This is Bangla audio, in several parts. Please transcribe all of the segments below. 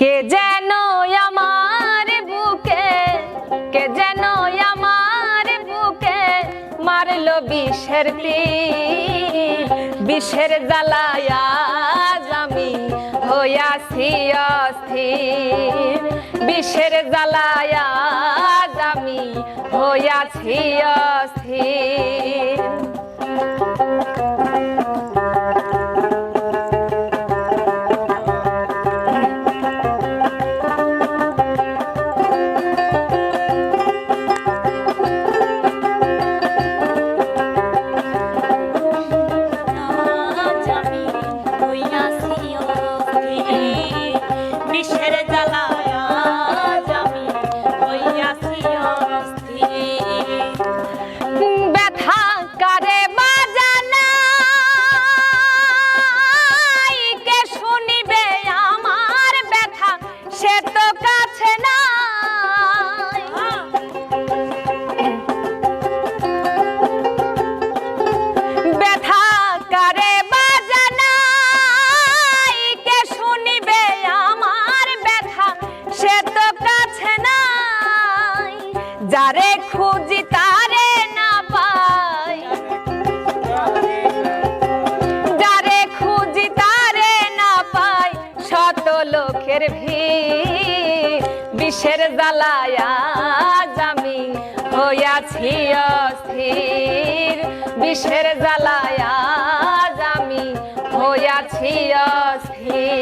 কে যেন আমার বুকে, কে যেন আমার বুকে মারলো বিষের তীর। বিষের জ্বালায়া আমি হইয়াছি অস্থির। বিষের জ্বালায়া আমি হইয়াছি অস্থির। পাই। যারে শত লোকের ভিড় বিষের জ্বালায়া হইয়াছি অস্থির। বিষের জ্বালায়া হইয়াছি অস্থির।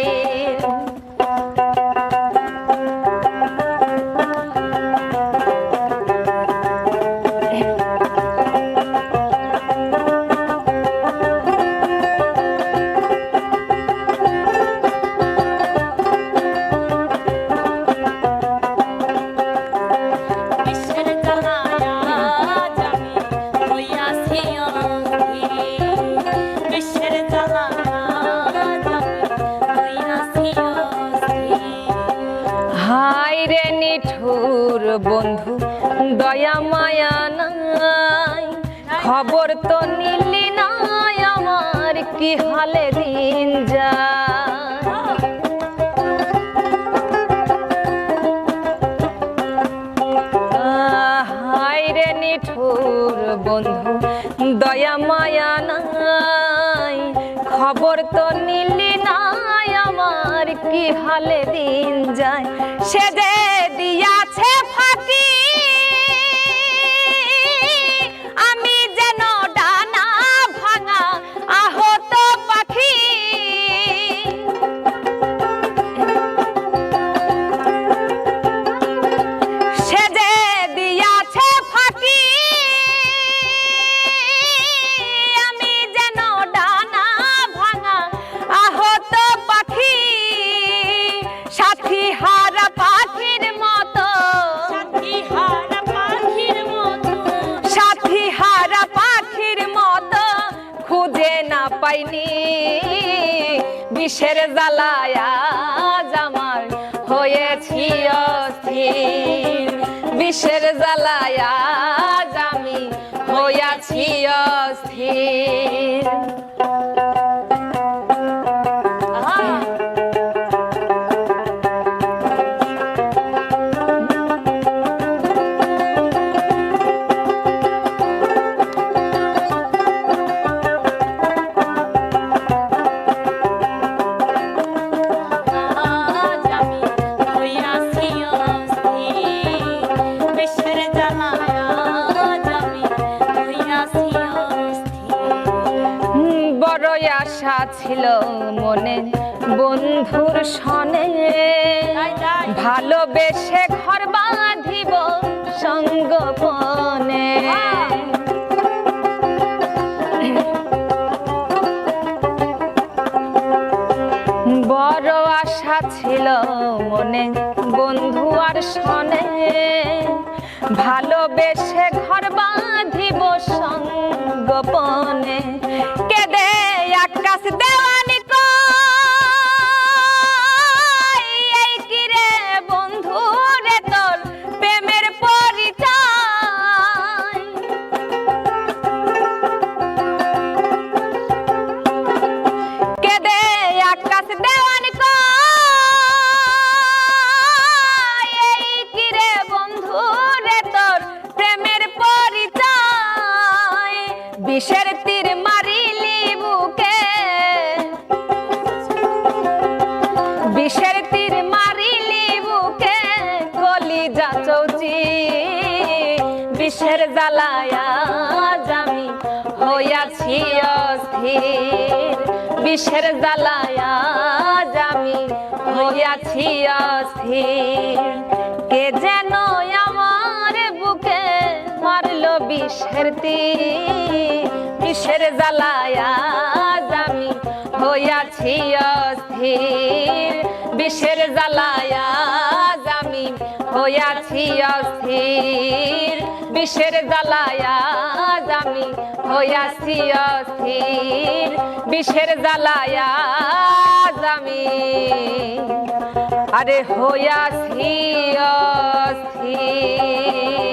নিঠুর বন্ধু, দয়া মায়া নাই। খবর তো নিলি নাই আমার, কি হালে দিন যায়? হাই রে নিঠুর বন্ধু, দয়া মায়া নাই। খবর তো নিলি নাই আমার, কি হালে দিন যায়? সে যে সাথী হারা পাখির মতো। সাথী হারা পাখির মতো। সাথী হারা পাখির মতো। খুঁজে না পাইনি। বিষের জ্বালায়া আমার হয়েছি অস্থির। বিষের জ্বালায়া আমি হইয়াছি অস্থির। মনে বন্ধুর সনে। ভালোবেসে ঘর বাঁধিব সঙ্গপনে। বড় আশা ছিল মনে বন্ধু আর সনে। ভালোবেসে ঘর বাঁধিব সঙ্গপনে। বিষের জ্বালায়া আমি হইয়াছি অস্থির। বিষের জ্বালায়া আমি হইয়াছি অস্থির। কে যেন আমার বুকে মারলো বিষের তীর। বিষের জ্বালায়া আমি হইয়াছি অস্থির। বিষের জ্বালায়া আমি হইয়াছি অস্থির। বিষের জ্বালায়া আমি হইয়াছি অস্থির। বিষের জ্বালায়া আমি আরে হইয়াছি অস্থির।